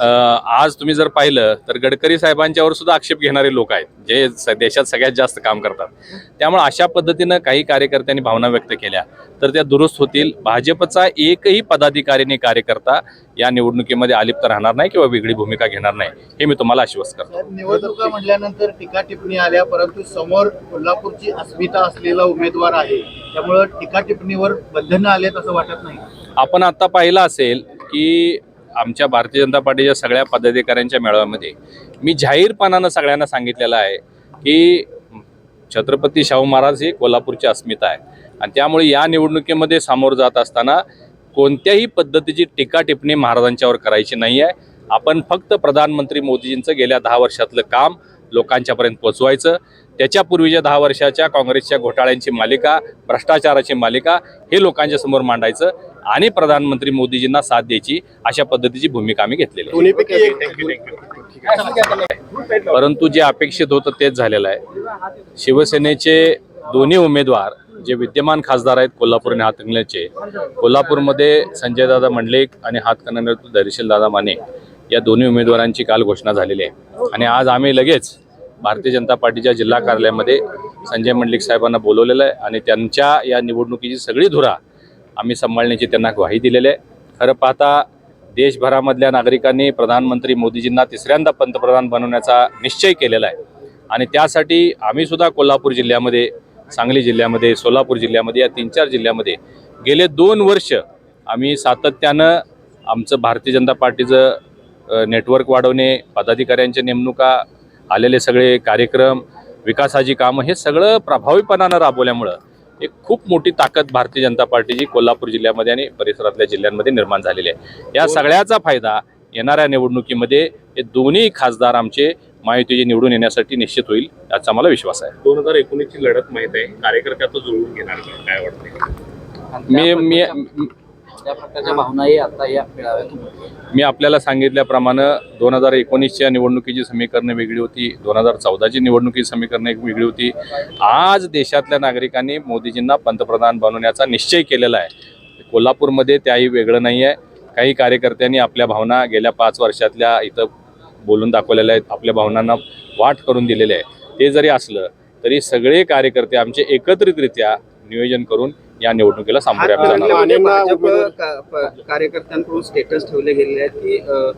आज तुम्ही जर पाहिलं तर गडकरी साहेबांच्यावर सुद्धा आक्षेप घेणारे लोक आहेत जे देशात सगळ्यात जास्त काम करतात. त्यामुळे अशा पद्धतीनं काही कार्यकर्त्यांनी भावना व्यक्त केल्या. तर त्या दुरुस्त होतील. भाजपचा एकही पदाधिकारीने कार्यकर्ता या निवडणुकीमध्ये अलिप्त राहणार नाही किंवा वेगळी भूमिका घेणार नाही हे मी तुम्हाला आश्वस्त करतो. निवडणुका म्हटल्यानंतर टीका टिप्पणी आल्या परंतु समोर कोल्हापूरची अस्मिता असलेला उमेदवार आहे. त्यामुळं टीका टिप्पणीवर बंधनं आलेत असं वाटत नाही. आपण आता पाहिलं असेल की आमच्या भारतीय जनता पार्टीच्या सगळ्या पदाधिकाऱ्यांच्या मेळाव्यामध्ये मी जाहीरपणानं सगळ्यांना सांगितलेलं आहे की छत्रपती शाहू महाराज ही कोल्हापूरची अस्मिता आहे. आणि त्यामुळे या निवडणुकीमध्ये सामोरं जात असताना कोणत्याही पद्धतीची टीका टिप्पणी महाराजांच्यावर करायची नाही आहे. आपण फक्त प्रधानमंत्री मोदीजींचं गेल्या दहा वर्षातलं काम लोकांच्यापर्यंत पोचवायचं. त्याच्यापूर्वीच्या दहा वर्षाच्या काँग्रेसच्या घोटाळ्यांची मालिका भ्रष्टाचाराची मालिका हे लोकांच्या समोर मांडायचं आणि प्रधानमंत्री मोदीजींना साथ द्यायची अशा पद्धतीची भूमिका आम्ही घेतलेली आहे. परंतु जे अपेक्षित होतं तेच झालेलं आहे. शिवसेनेचे दोन्ही उमेदवार जे विद्यमान खासदार आहेत कोल्हापूर आणि हातकणंगलेचे कोल्हापूरमध्ये संजयदादा मंडलिक आणि हातकणंगले धैर्यशीलदादा माने या दोन्ही उमेदवारांची काल घोषणा झालेली आहे. आणि आज आम्ही लगेच भारतीय जनता पार्टीच्या जिल्हा कार्यालयामध्ये संजय मंडलिक साहेबांना बोलवलेलं आहे आणि त्यांच्या या निवडणुकीची सगळी धुरा आम्ही सांभाळण्याची त्यांना ग्वाही दिलेली आहे. खरं पाहता देशभरामधल्या नागरिकांनी प्रधानमंत्री मोदीजींना तिसऱ्यांदा पंतप्रधान बनवण्याचा निश्चय केलेला आहे. आणि त्यासाठी आम्हीसुद्धा कोल्हापूर जिल्ह्यामध्ये सांगली जिल्ह्यामध्ये सोलापूर जिल्ह्यामध्ये या तीन चार जिल्ह्यामध्ये गेले दोन वर्ष आम्ही सातत्यानं आमचं भारतीय जनता पार्टीचं नेटवर्क वाढवणे पदाधिकाऱ्यांच्या नेमणुका आलेले सगळे कार्यक्रम विकासाची कामं हे सगळं प्रभावीपणानं राबवल्यामुळं एक खूप मोठी ताकद भारतीय जनता पार्टीची कोल्हापूर जिल्ह्यामध्ये आणि परिसरातल्या जिल्ह्यांमध्ये निर्माण झालेली आहे. या सगळ्याचा फायदा येणाऱ्या निवडणुकीमध्ये हे दोन्ही खासदार आमचे महायुतीचे निवडून येण्यासाठी निश्चित होईल याचा मला विश्वास आहे. दोन हजार एकोणीसची लढत माहीत आहे. कार्यकर्ते आता जुळवून घेणार? काय वाटतंय? मी मी त्या प्रकारच्या भावनाही आता या मेळाव्यात मी आपल्याला सांगितल्याप्रमाणे दोन हजार एकोणीसच्या निवडणुकीची समीकरणं वेगळी होती दोन हजार चौदाची निवडणुकीची समीकरणं एक वेगळी होती. आज देशातल्या नागरिकांनी मोदीजींना पंतप्रधान बनवण्याचा निश्चय केलेला आहे. कोल्हापूरमध्ये त्याही वेगळं नाही आहे. काही कार्यकर्त्यांनी आपल्या भावना गेल्या पाच वर्षातल्या इथं बोलून दाखवलेल्या आहेत. आपल्या भावनांना वाट करून दिलेले आहे ते जरी असलं तरी सगळे कार्यकर्ते आमचे एकत्रितरित्या नियोजन करून या निवडणुकीला सामोरे आम्ही जाणार आहोत. कार्यकर्त्यांकडून स्टेटस ठेवले गेले आहेत की अ,